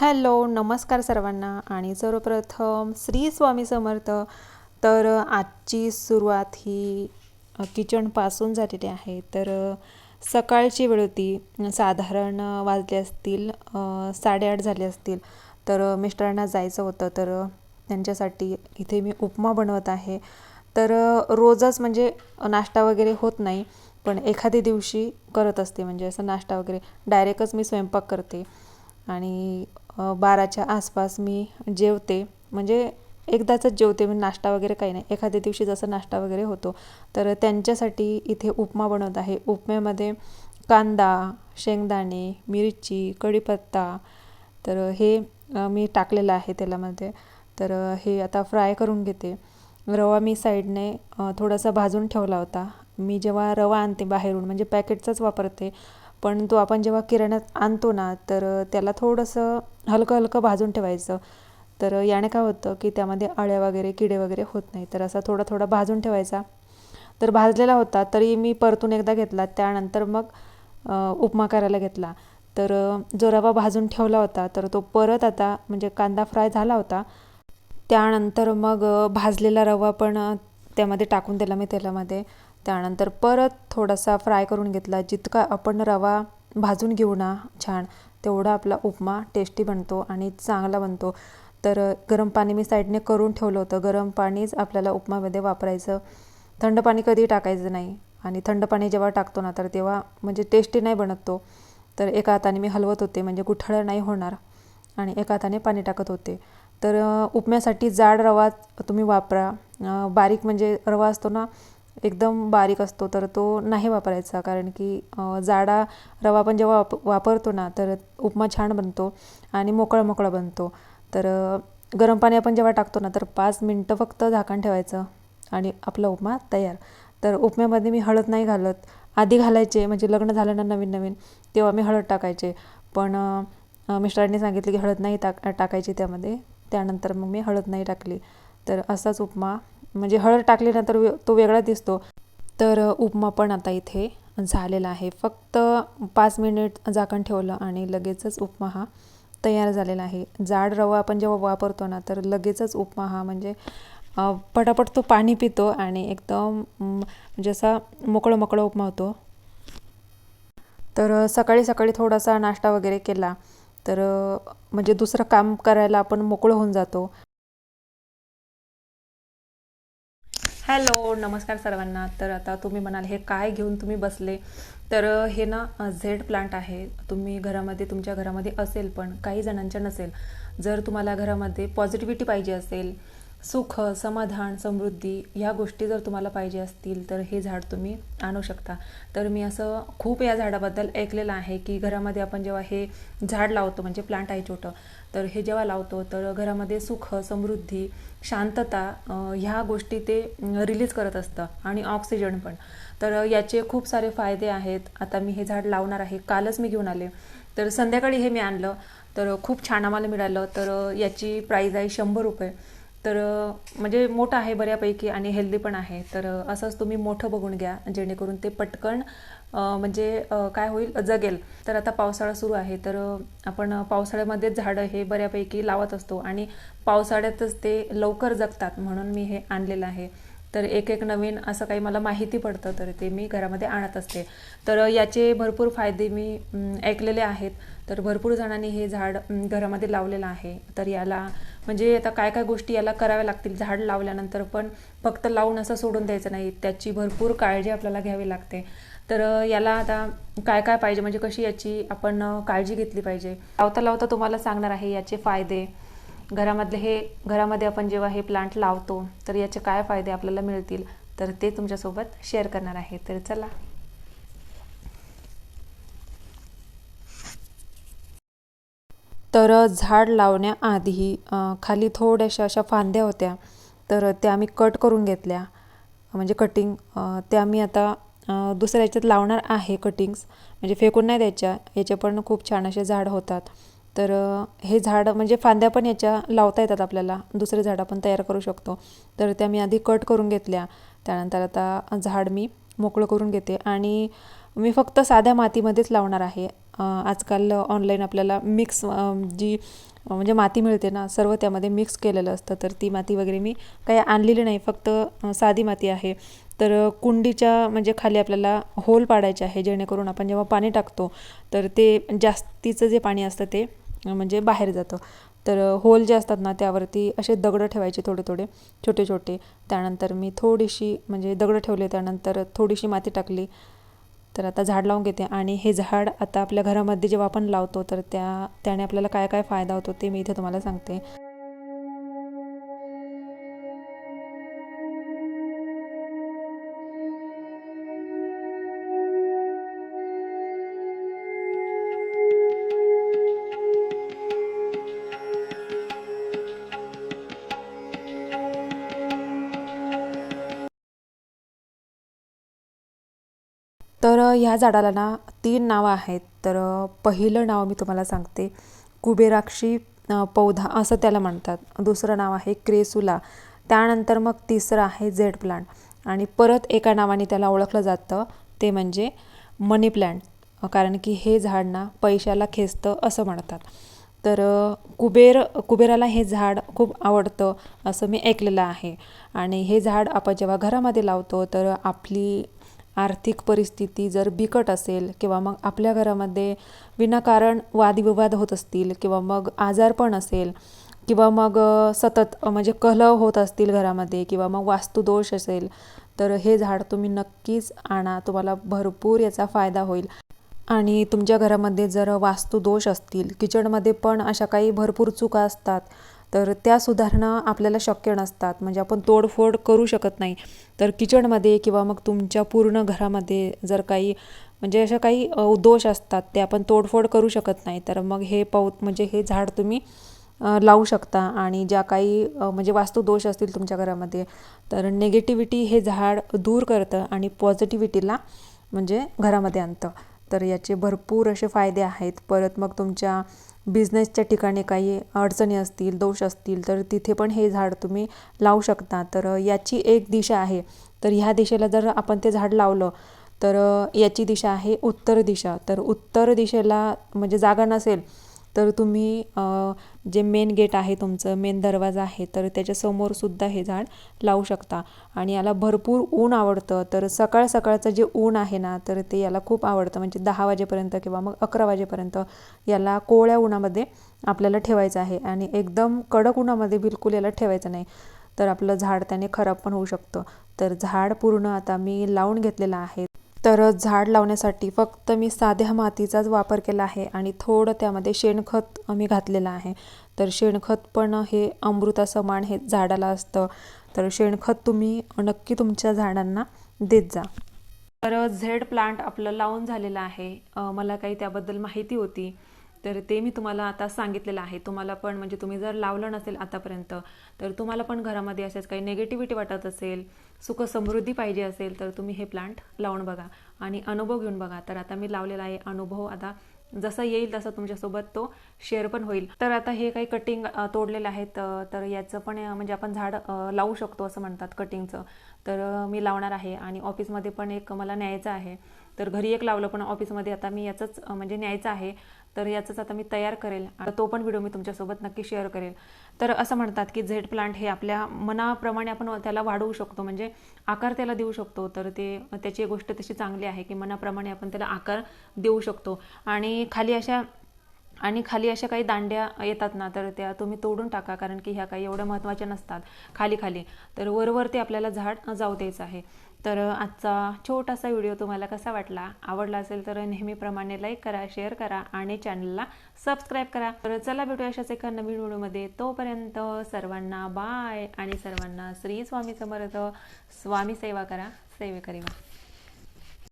Hello नमस्कार सर्वांना. आणि सर्वप्रथम श्री स्वामी समर्थ. तर आजची सुरुवात ही किचनपासून झालेली आहे. तर सकाळची वेळ होती. साधारण वाजले असतील साडेआठ झाले असतील. तर मिस्टरांना जायचं होतं. तर त्यांच्यासाठी इथे मी उपमा बनवत आहे. तर रोजच म्हणजे नाश्ता वगैरे होत नाही. पण एखाद्या दिवशी करत असते. म्हणजे असं नाश्ता वगैरे. डायरेक्टच मी स्वयंपाक करते. आणि बाराच्या आसपास मी जेवते. म्हणजे एकदाचंच जेवते मी नाश्ता वगैरे काही नाही. एखाद्या दिवशी जसं नाश्ता वगैरे होतो. तर त्यांच्यासाठी इथे उपमा बनवत आहे. उपम्यामध्ये कांदा शेंगदाणे मिरची कढीपत्ता तर हे मी टाकलेलं आहे तेलामध्ये. तर हे आता फ्राय करून घेते. रवा मी साईडने थोडासा भाजून ठेवला होता. मी जेव्हा रवा आणते बाहेरून म्हणजे पॅकेटचाच वापरते पण तो आपण जेव्हा किराण्यात आणतो ना तर त्याला थोडंसं हलकं हलकं भाजून ठेवायचं. तर याने काय होतं की त्यामध्ये अळ्या वगैरे किडे वगैरे होत नाही. तर असा थोडा थोडा भाजून ठेवायचा. तर भाजलेला होता तरी मी परतून एकदा घेतला. त्यानंतर मग उपमा करायला घेतला. तर जो रवा भाजून ठेवला होता तर तो परत आता म्हणजे कांदा फ्राय झाला होता. त्यानंतर मग भाजलेला रवा पण त्यामध्ये टाकून दिला मी तेलामध्ये. त्यानंतर परत थोडासा फ्राय करून घेतला. जितका आपण रवा भाजून घेऊ ना छान तेवढा आपला उपमा टेस्टी बनतो आणि चांगला बनतो. तर गरम पाणी मी साईडने करून ठेवलं होतं. गरम पाणीच आपल्याला उपमामध्ये वापरायचं. थंड पाणी कधी टाकायचं नाही. आणि थंड पाणी जेव्हा टाकतो ना तर तेव्हा म्हणजे टेस्टी नाही बनत तो. तर एका हाताने मी हलवत होते म्हणजे गुठळं नाही होणार. आणि एका हाताने पाणी टाकत होते. तर उपम्यासाठी जाड रवा तुम्ही वापरा. बारीक म्हणजे रवा असतो ना एकदम बारीक असतो तर तो नाही वापरायचा. कारण की जाडा रवा आपण जेव्हा वाप वापरतो ना तर उपमा छान बनतो आणि मोकळा मोकळा बनतो. तर गरम पाणी आपण जेव्हा टाकतो ना तर पाच मिनटं फक्त झाकण ठेवायचं आणि आपला उपमा तयार. तर उपम्यामध्ये मी हळद नाही घालत. आधी घालायचे म्हणजे लग्न झालं ना नवीन नवीन तेव्हा मी हळद टाकायचे. पण मिस्टरांनी सांगितले की हळद नाही टाक टाकायची त्यामध्ये. त्यानंतर मग मी हळद नाही टाकली. तर असाच उपमा म्हणजे हळद टाकल्यानंतर वे तो वेगळा दिसतो. तर उपमा पण आता इथे झालेला आहे. फक्त पाच मिनिट झाकण ठेवलं आणि लगेचच उपमा हा तयार झालेला आहे. जाड रवा आपण जेव्हा वापरतो ना तर लगेचच उपमा हा म्हणजे पटापट तो पाणी पितो आणि एकदम म्हणजे असा मोकळं मोकळं उपमा होतो. तर सकाळी सकाळी थोडासा नाश्ता वगैरे केला तर म्हणजे दुसरं काम करायला आपण मोकळं होऊन जातो. हॅलो नमस्कार सर्वांना. तर आता तुम्ही म्हणाल हे काय घेऊन तुम्ही बसले? तर हे ना झेड प्लांट आहे. तुम्ही घरामध्ये तुमच्या घरामध्ये असेल पण काही जणांच्या नसेल. जर तुम्हाला घरामध्ये पॉझिटिव्हिटी पाहिजे असेल सुख समाधान समृद्धी ह्या गोष्टी जर तुम्हाला पाहिजे असतील तर हे झाड तुम्ही आणू शकता. तर मी असं खूप या झाडाबद्दल ऐकलेलं आहे की घरामध्ये आपण जेव्हा हे झाड लावतो म्हणजे प्लांट आहे छोटं तर हे जेव्हा लावतो तर घरामध्ये सुख समृद्धी शांतता ह्या गोष्टी ते रिलीज करत असतं. आणि ऑक्सिजन पण. तर याचे खूप सारे फायदे आहेत. आता मी हे झाड लावणार आहे. कालच मी घेऊन आले. तर संध्याकाळी हे मी आणलं. तर खूप छान आम्हाला मिळालं. तर याची प्राईज आहे शंभर रुपये. तर म्हणजे मोठं आहे बऱ्यापैकी आणि हेल्दी पण आहे. तर असंच तुम्ही मोठं बघून घ्या जेणेकरून ते पटकन म्हणजे काय होईल जगेल. तर आता पावसाळा सुरू आहे तर आपण पावसाळ्यामध्ये झाडं हे बऱ्यापैकी लावत असतो आणि पावसाळ्यातच ते लवकर जगतात म्हणून मी हे आणलेलं आहे. तर एक एक नवीन असं काही मला माहिती पडतं तर ते मी घरामध्ये आणत असते. तर याचे भरपूर फायदे मी ऐकलेले आहेत. तर भरपूर जणांनी हे झाड घरामध्ये लावलेलं आहे. तर याला म्हणजे आता काय काय गोष्टी याला कराव्या लागतील झाड लावल्यानंतर पण फक्त लावून असं सोडून द्यायचं नाही. त्याची भरपूर काळजी आपल्याला घ्यावी लागते. तर याला आता काय काय पाहिजे? म्हणजे कशी याची आपण काळजी घेतली पाहिजे? लावता लावता तुम्हाला सांगणार आहे याचे फायदे. घरामधले हे घरामध्ये आपण जेव्हा हे प्लांट लावतो तर याचे काय फायदे आपल्याला मिळतील? तर ते तुमच्यासोबत शेअर करणार आहे. तर चला. तर झाड लावण्याआधी खाली थोड्याशा अशा फांद्या होत्या. तर त्या मी कट करून घेतल्या. म्हणजे कटिंग त्या मी आता दुसऱ्या याच्यात लावणार आहे कटिंग्स म्हणजे फेकून नाही द्यायच्या. याचे पण खूप छान असे झाड होतात. तर हे झाड म्हणजे फांद्या पण याच्या लावता येतात आपल्याला. दुसरे झाड आपण तयार करू शकतो. तर त्या मी आधी कट करून घेतल्या. त्यानंतर आता झाड मी मोकळं करून घेते. आणि मी फक्त साध्या मातीमध्येच लावणार आहे. आजकाल ऑनलाईन आपल्याला मिक्स जी म्हणजे माती मिळते ना सर्व त्यामध्ये मिक्स केलेलं असतं. तर ती माती वगैरे मी काही आणलेली नाही फक्त साधी माती आहे. तर कुंडीच्या म्हणजे खाली आपल्याला होल पाडायचे आहे जेणेकरून आपण जेव्हा पाणी टाकतो तर ते जास्तीचं जे पाणी असतं ते म्हणजे बाहेर जातं. तर होल जे असतात ना त्यावरती असे दगडं ठेवायचे थोडे थोडे छोटे छोटे. त्यानंतर मी थोडीशी म्हणजे दगडं ठेवले त्यानंतर थोडीशी माती टाकली. तर आता झाड लावून घेते. आणि हे झाड आता आपल्या घरामध्ये जेव्हा आपण लावतो तर त्या त्याने आपल्याला काय काय फायदा होतो ते मी इथे तुम्हाला सांगते. ह्या झाडाला ना तीन नावं आहेत. तर पहिलं नाव मी तुम्हाला सांगते. कुबेराक्षी पौधा असं त्याला म्हणतात. दुसरं नाव आहे क्रेसुला. त्यानंतर मग तिसरं आहे झेड प्लांट. आणि परत एका नावाने त्याला ओळखलं जातं. ते म्हणजे मनी प्लांट. कारण की हे झाड ना पैशाला खेचतं असं म्हणतात. तर कुबेर कुबेराला हे झाड खूप आवडतं असं मी ऐकलेलं आहे. आणि हे झाड आपण जेव्हा घरामध्ये लावतो तर आपली आर्थिक परिस्थिती जर बिकट असेल किंवा मग आपल्या घरामध्ये विनाकारण वादविवाद होत असतील किंवा मग आजारपण असेल किंवा मग सतत म्हणजे कलह होत असतील घरामध्ये किंवा मग वास्तुदोष असेल तर हे झाड तुम्ही नक्कीच आणा. तुम्हाला भरपूर याचा फायदा होईल. आणि तुमच्या घरामध्ये जर वास्तुदोष असतील किचनमध्ये पण अशा काही भरपूर चुका असतात तर त्या सुधारणा आपल्याला शक्य नसतात. म्हणजे आपण तोडफोड करू शकत नाही. तर किचनमध्ये किंवा मग तुमच्या पूर्ण घरामध्ये जर काही म्हणजे अशा काही दोष असतात ते आपण तोडफोड करू शकत नाही. तर मग हे पौ म्हणजे हे झाड तुम्ही लावू शकता. आणि ज्या काही म्हणजे वास्तुदोष असतील तुमच्या घरामध्ये तर निगेटिव्हिटी हे झाड दूर करतं आणि पॉझिटिव्हिटीला म्हणजे घरामध्ये आणतं. तर याचे भरपूर असे फायदे आहेत. परत मग तुमच्या बिझनेसच्या ठिकाणी काही अडचणी असतील दोष असतील तर तिथे पण हे झाड तुम्ही लावू शकता. तर याची एक दिशा आहे. तर ह्या दिशेला जर आपण ते झाड लावलं तर याची दिशा आहे उत्तर दिशा. तर उत्तर दिशेला म्हणजे जागा नसेल तर तुम्ही जे मेन गेट आहे तुमचं मेन दरवाजा आहे तर त्याच्यासमोरसुद्धा हे झाड लावू शकता. आणि याला भरपूर ऊन आवडतं. तर सकाळ सकाळचं जे ऊन आहे ना तर ते याला खूप आवडतं. म्हणजे दहा वाजेपर्यंत किंवा मग अकरा वाजेपर्यंत याला कोवळ्या उन्हामध्ये आपल्याला ठेवायचं आहे. आणि एकदम कडक उन्हामध्ये बिलकुल याला ठेवायचं नाही. तर आपलं झाड त्याने खराब पण होऊ शकतं. तर झाड पूर्ण आता मी लावून घेतलेलं आहे. तर झाड लावण्यासाठी फक्त मी साध्या मातीचाच वापर केला आहे आणि थोडं त्यामध्ये शेणखत मी घातलेलं आहे. तर शेणखत पण हे अमृतासमान हे झाडाला असतं. तर शेणखत तुम्ही नक्की तुमच्या झाडांना देत जा. तर झेड प्लांट आपलं लावून झालेलं आहे. मला काही त्याबद्दल माहिती होती. तर ते मी तुम्हाला आता सांगितलेलं आहे. तुम्हाला पण म्हणजे तुम्ही जर लावलं नसेल आतापर्यंत तर तुम्हाला पण घरामध्ये असेच काही नेगेटिव्हिटी वाटत असेल सुख समृद्धी पाहिजे असेल तर तुम्ही हे प्लांट लावून बघा आणि अनुभव घेऊन बघा. तर आता मी लावलेला आहे अनुभव. आता जसं येईल तसं तुमच्यासोबत तो शेअर पण होईल. तर आता हे काही कटिंग तोडलेलं आहेत तर याचं पण म्हणजे आपण झाड लावू शकतो असं म्हणतात कटिंगचं तर मी लावणार आहे आणि ऑफिसमध्ये पण एक मला न्यायचं आहे. तर घरी एक लावलं पण ऑफिसमध्ये आता मी याचंच म्हणजे न्यायचं आहे. तर याचंच आता मी तयार करेल आणि तो पण व्हिडिओ मी तुमच्यासोबत नक्की शेअर करेल. तर असं म्हणतात की झेड प्लांट हे आपल्या मनाप्रमाणे आपण त्याला वाढवू शकतो म्हणजे आकार त्याला देऊ शकतो. तर ते त्याची गोष्ट तशी चांगली आहे की मनाप्रमाणे आपण त्याला आकार देऊ शकतो. आणि खाली अशा आणि खाली अशा काही दांड्या येतात ना तर त्या तुम्ही तोडून टाका कारण की ह्या काही एवढ्या महत्त्वाच्या नसतात. खाली खाली. तर वरवरती आपल्याला झाड जाऊ द्यायचं आहे. तर आजचा छोटासा व्हिडिओ तुम्हाला कसा वाटला आवडला असेल तर नेहमीप्रमाणे लाईक करा शेअर करा आणि चॅनलला सबस्क्राईब करा. तर चला भेटूया अशाच एका नवीन व्हिडिओमध्ये. तोपर्यंत सर्वांना बाय आणि सर्वांना श्री स्वामी समर्थ. स्वामी सेवा करा सेवे करीवा